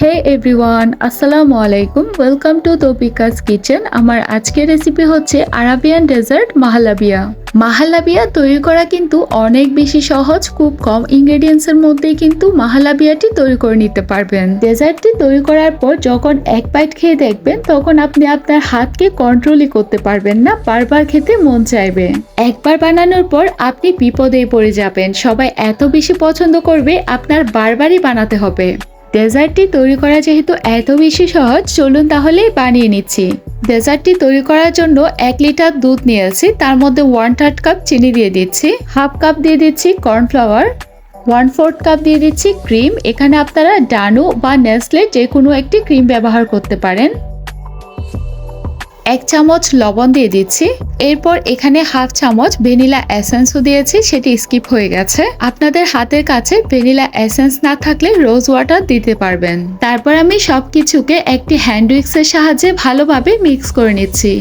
হে everyone আসসালামু আলাইকুম welcome to তোপিকাস kitchen আমার আজকের রেসিপি হচ্ছে আরাবিয়ান ডেজার্ট মাহালাবিয়া মাহালাবিয়া তৈরি করা কিন্তু অনেক বেশি সহজ, খুব কম ইনগ্রেডিয়েন্টসের মধ্যেই কিন্তু মাহালাবিয়াটি তৈরি করে নিতে পারবেন। ডেজার্টটি তৈরি করার পর যখন এক বাইট খেয়ে দেখবেন, তখন আপনি আপনার হাতকে কন্ট্রোলই করতে পারবেন না, বারবার খেতে মন চাইবে। একবার বানানোর পর আপনি বিপদে পড়ে যাবেন। সবাই এত বেশি পছন্দ করবে, আপনার বারবারই বানাতে হবে। ডেজার্টটি তৈরি করা যেহেতু এত বেশি সহজ, চলুন তাহলে বানিয়ে নিচ্ছি। ডেজার্টটি তৈরি করার জন্য এক লিটার দুধ নিয়েছি, তার মধ্যে ওয়ান থার্ড কাপ চিনি দিয়ে দিচ্ছি হাফ কাপ দিয়ে দিচ্ছি কর্নফ্লাওয়ার ওয়ান ফোর্থ কাপ দিয়ে দিচ্ছি ক্রিম এখানে আপনারা ডানু বা নেসলে যে কোনো একটি ক্রিম ব্যবহার করতে পারেন। এক চামচ লবণ দিয়ে দিচ্ছি। এরপর এখানে হাফ চামচ ভ্যানিলা এসেন্সও দিয়েছি, সেটি স্কিপ হয়ে গেছে। আপনাদের হাতের কাছে ভ্যানিলা এসেন্স না থাকলে রোজ ওয়াটার দিতে পারবেন। তারপর আমি সবকিছুকে একটি হ্যান্ড উইক্সের সাহায্যে ভালোভাবে মিক্স করে নিচ্ছি।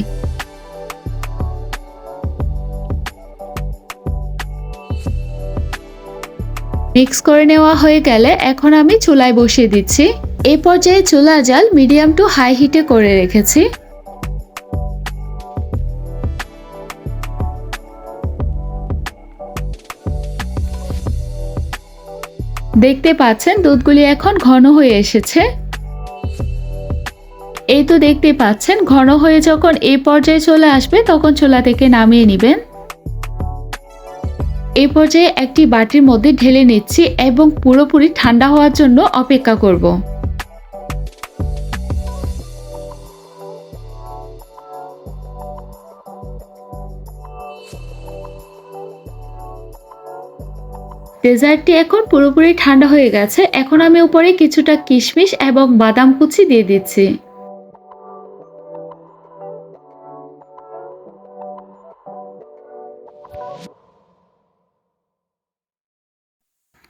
মিক্স করে নেওয়া হয়ে গেলে এখন আমি চুলায় বসিয়ে দিচ্ছি। এই পর্যায়ে চুলা জাল মিডিয়াম টু হাই হিটে করে রেখেছি। দেখতে পাচ্ছেন, দুধগুলি এখন ঘন হয়ে এসেছে। এই তো দেখতে পাচ্ছেন, ঘন হয়ে যখন এই পর্যায়ে চলে আসবে, তখন চোলা থেকে নামিয়ে নেবেন। এই পর্যায়ে একটি বাটির মধ্যে ঢেলে নিচ্ছি এবং পুরোপুরি ঠান্ডা হওয়ার জন্য অপেক্ষা করব। ডেজার্টটি এখন পুরোপুরি ঠান্ডা হয়ে গেছে। এখন আমি উপরে কিছুটা কিশমিশ এবং বাদাম কুচি দিয়ে দিচ্ছি।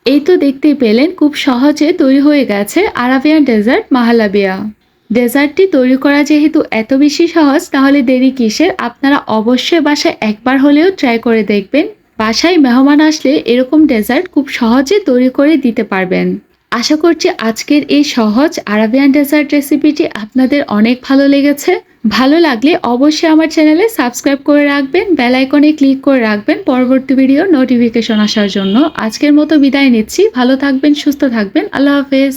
এই তো দেখতে পেলেন, খুব সহজে তৈরি হয়ে গেছে আরাবিয়ান ডেজার্ট মাহালাবিয়া। ডেজার্টটি তৈরি করা যেহেতু এত বেশি সহজ, তাহলে দেরি কিসের? আপনারা অবশ্যই বাসায় একবার হলেও ট্রাই করে দেখবেন। বাসায় মেহমান আসলে এরকম ডেজার্ট খুব সহজে তৈরি করে দিতে পারবেন। আশা করছি আজকের এই সহজ আরাবিয়ান ডেজার্ট রেসিপিটি আপনাদের অনেক ভালো লেগেছে। ভালো লাগলে অবশ্যই আমার চ্যানেলে সাবস্ক্রাইব করে রাখবেন, বেল আইকনে ক্লিক করে রাখবেন, পরবর্তী ভিডিও নোটিফিকেশন আসার জন্য। আজকের মতো বিদায় নিচ্ছি। ভালো থাকবেন, সুস্থ থাকবেন। আল্লাহ হাফেজ।